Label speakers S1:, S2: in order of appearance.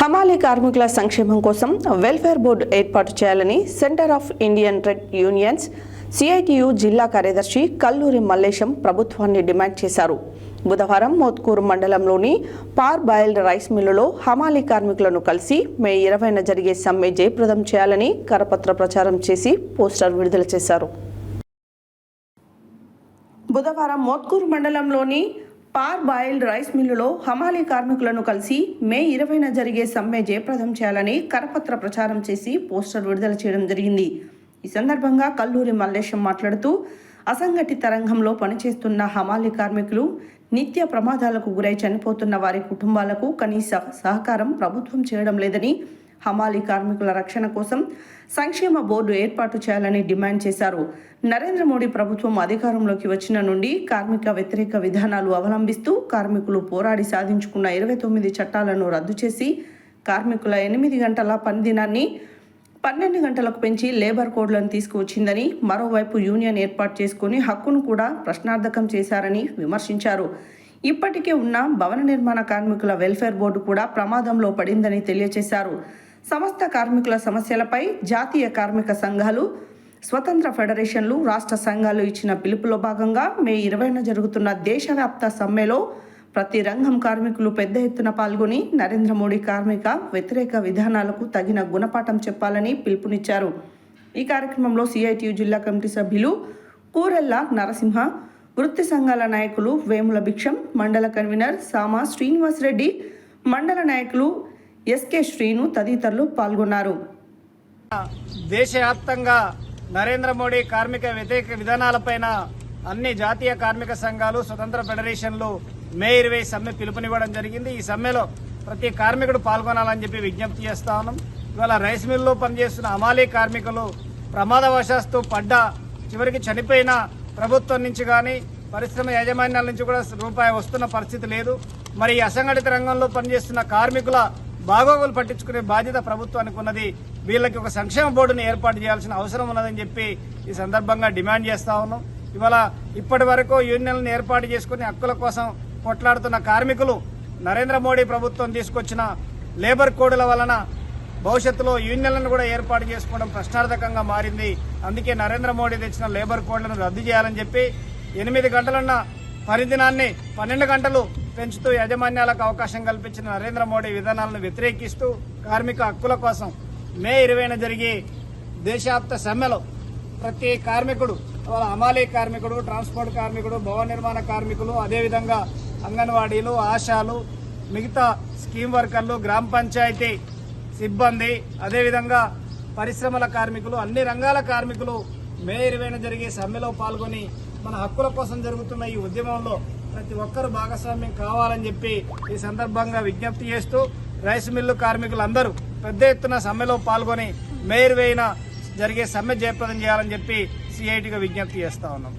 S1: హమాలీ కార్మికుల సంక్షేమం కోసం వెల్ఫేర్ బోర్డు ఏర్పాటు చేయాలని centre of Indian trade unions CITU జిల్లా కార్యదర్శి కల్లూరి మల్లేశం ప్రభుత్వాన్ని డిమాండ్ చేశారు. బుధవారం మోత్కూరు మండలంలోని పార్ బాయిల్డ్ రైస్ మిల్లులో హమాలీ కార్మికులను కలిసి మే ఇరవైన జరిగే సమ్మె జయప్రదం చేయాలని కరపత్ర ప్రచారం చేసి పోస్టర్ విడుదల చేశారు. బుధవారం మోత్కూరు మండలంలోని పార్ బాయిల్డ్ రైస్ మిల్లులో హమాలీ కార్మికులను కలిసి మే ఇరవైన జరిగే సమ్మె జయప్రదం చేయాలని కరపత్ర ప్రచారం చేసి పోస్టర్ విడుదల చేయడం జరిగింది. ఈ సందర్భంగా కల్లూరి మల్లేశం మాట్లాడుతూ అసంఘటిత రంగంలో పనిచేస్తున్న హమాలీ కార్మికులు నిత్య ప్రమాదాలకు గురై చనిపోతున్న వారి కుటుంబాలకు కనీస సహకారం ప్రభుత్వం చేయడం లేదని హమాలీ కార్మికుల రక్షణ కోసం సంక్షేమ బోర్డు ఏర్పాటు చేయాలని డిమాండ్ చేశారు. నరేంద్ర మోడీ ప్రభుత్వం అధికారంలోకి వచ్చిన నుండి కార్మిక వ్యతిరేక విధానాలు అవలంబిస్తూ కార్మికులు పోరాడి సాధించుకున్న ఇరవై తొమ్మిది చట్టాలను రద్దు చేసి కార్మికుల ఎనిమిది గంటల పనిదినాన్ని పన్నెండు గంటలకు పెంచి లేబర్ కోడ్లను తీసుకువచ్చిందని మరోవైపు యూనియన్ ఏర్పాటు చేసుకుని హక్కును కూడా ప్రశ్నార్థకం చేశారని విమర్శించారు. ఇప్పటికే ఉన్న భవన నిర్మాణ కార్మికుల వెల్ఫేర్ బోర్డు కూడా ప్రమాదంలో పడిందని తెలియజేశారు సమస్త కార్మికుల సమస్యలపై జాతీయ కార్మిక సంఘాలు స్వతంత్ర ఫెడరేషన్లు రాష్ట్ర సంఘాలు ఇచ్చిన పిలుపులో భాగంగా మే ఇరవైన జరుగుతున్న దేశవ్యాప్త సమ్మెలో ప్రతి రంగం కార్మికులు పెద్ద ఎత్తున పాల్గొని నరేంద్ర మోడీ కార్మిక వ్యతిరేక విధానాలకు తగిన గుణపాఠం చెప్పాలని పిలుపునిచ్చారు. ఈ కార్యక్రమంలో సిఐటియు జిల్లా కమిటీ సభ్యులు కూరెల్ల నరసింహ వృత్తి సంఘాల నాయకులు వేముల భిక్షం మండల కన్వీనర్ సామా శ్రీనివాస్ రెడ్డి మండల నాయకులు ఎస్కే శ్రీను తదితరులు పాల్గొన్నారు.
S2: దేశవ్యాప్తంగా నరేంద్ర మోడీ కార్మిక వ్యతిరేక విధానాలపైన అన్ని జాతీయ కార్మిక సంఘాలు స్వతంత్ర ఫెడరేషన్లు మే ఇరవై సమ్మె పిలుపునివ్వడం జరిగింది. ఈ సమ్మెలో ప్రతి కార్మికుడు పాల్గొనాలని చెప్పి విజ్ఞప్తి చేస్తా ఉన్నాం. ఇవాళ రైస్ మిల్లో పనిచేస్తున్న అమాలీ కార్మికులు ప్రమాదవశాస్తు పడ్డ చివరికి చనిపోయిన ప్రభుత్వం నుంచి కానీ పరిశ్రమ యాజమాన్యాల నుంచి కూడా రూపాయి వస్తున్న పరిస్థితి లేదు. మరి అసంఘటిత రంగంలో పనిచేస్తున్న కార్మికుల బాగోగులు పట్టించుకునే బాధ్యత ప్రభుత్వానికి ఉన్నది. వీళ్ళకి ఒక సంక్షేమ బోర్డును ఏర్పాటు చేయాల్సిన అవసరం ఉన్నదని చెప్పి ఈ సందర్భంగా డిమాండ్ చేస్తా ఉన్నాం. ఇవాళ ఇప్పటి వరకు యూనియన్లను ఏర్పాటు చేసుకుని హక్కుల కోసం కొట్లాడుతున్న కార్మికులు నరేంద్ర మోడీ ప్రభుత్వం తీసుకొచ్చిన లేబర్ కోడ్ల వలన భవిష్యత్తులో యూనియన్లను కూడా ఏర్పాటు చేసుకోవడం ప్రశ్నార్థకంగా మారింది. అందుకే నరేంద్ర మోడీ తెచ్చిన లేబర్ కోడ్లను రద్దు చేయాలని చెప్పి ఎనిమిది గంటలున్న పరిదినాన్ని పన్నెండు గంటలు పెంచుతూ యాజమాన్యాలకు అవకాశం కల్పించిన నరేంద్ర మోడీ విధానాలను వ్యతిరేకిస్తూ కార్మిక హక్కుల కోసం మే ఇరవైన జరిగే దేశాప్త సమ్మెలో ప్రతి కార్మికుడు వాళ్ళ హమాలీ కార్మికుడు ట్రాన్స్పోర్ట్ కార్మికుడు భవన నిర్మాణ కార్మికులు అదేవిధంగా అంగన్వాడీలు ఆశాలు మిగతా స్కీమ్ వర్కర్లు గ్రామ పంచాయతీ సిబ్బంది అదేవిధంగా పరిశ్రమల కార్మికులు అన్ని రంగాల కార్మికులు మే ఇరవైన జరిగే సమ్మెలో పాల్గొని మన హక్కుల కోసం జరుగుతున్న ఈ ఉద్యమంలో ప్రతి ఒక్కరు భాగస్వామ్యం కావాలని చెప్పి ఈ సందర్భంగా విజ్ఞప్తి చేస్తూ రైస్ మిల్లు కార్మికులందరూ పెద్ద ఎత్తున సమ్మెలో పాల్గొని మేయర్ వేయిన జరిగే సమ్మె జయప్రదం చేయాలని చెప్పి సిఐటిగా విజ్ఞప్తి చేస్తా ఉన్నాం.